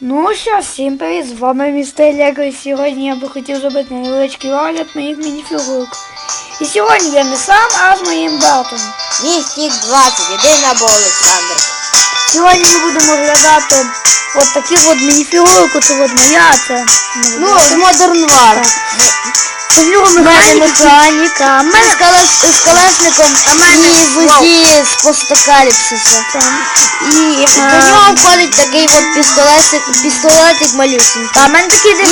Ну що, всім привіт, з вами містер Лего і сьогодні я би хотів зробити невеличкий огляд моїх мініфігурок. І сьогодні я не сам, а з моїм братом. Містік 20, єдиний або Олександр. Сьогодні ми будемо оглядати от такі от мініфігурку, це от моя, це Ну, з Modern War. Механіка. в З, калашником і вузі з постакаліпсиса. І до нього входить такий от пістолетик, пістолетик малюсенький. А в мене такий десь.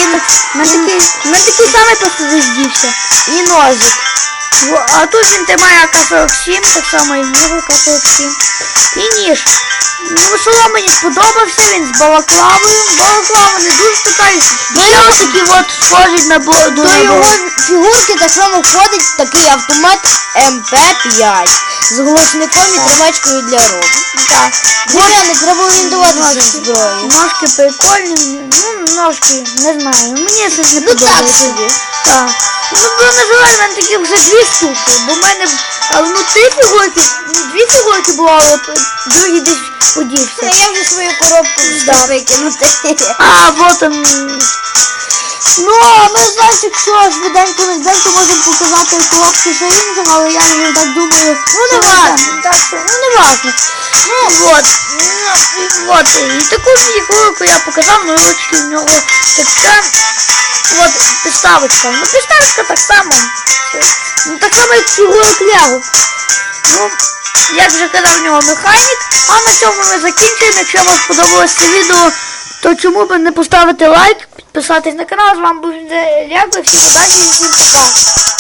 в мене такий, в самий просто десь. І ножик. А тут він тримає АК-47, так само і в нього АК-47. І ніж. Ну, шолом мені сподобався, він з балаклавою. Балаклава не дуже така. Ну, його- такі от схожі на бо- до його фігурки так само входить такий автомат МП5 з глушником і тримачкою для рук. Так. Дерев'яний, треба орієнтуватися з зброєю. Ножки прикольні, ну ножки, не знаю. Мені щось не Ну так собі. Так. Ну, на жаль, в мене такі вже дві штуки, бо в мене ну, три фігурки, ну, дві фігурки було, а от другий десь подівся. Я вже свою коробку встиг викинути. А, вот он. Ну, а ми знаєш, якщо швиденько швиденько можемо показати коробки ще іншого, але я не так думаю. Ну, не що важно. так, що, ну не важно. Ну вот. Ну, і таку коробку я показав, ну ручки в нього така. Вот підставочка. Ну підставочка так само. Ну так само як фігурок Лего. Ну, як вже казав, в нього механік. А на цьому ми закінчуємо. Якщо вам сподобалось це відео, то чому б не поставити лайк, підписатись на канал. З вами був Лего. Всім удачі і всім пока.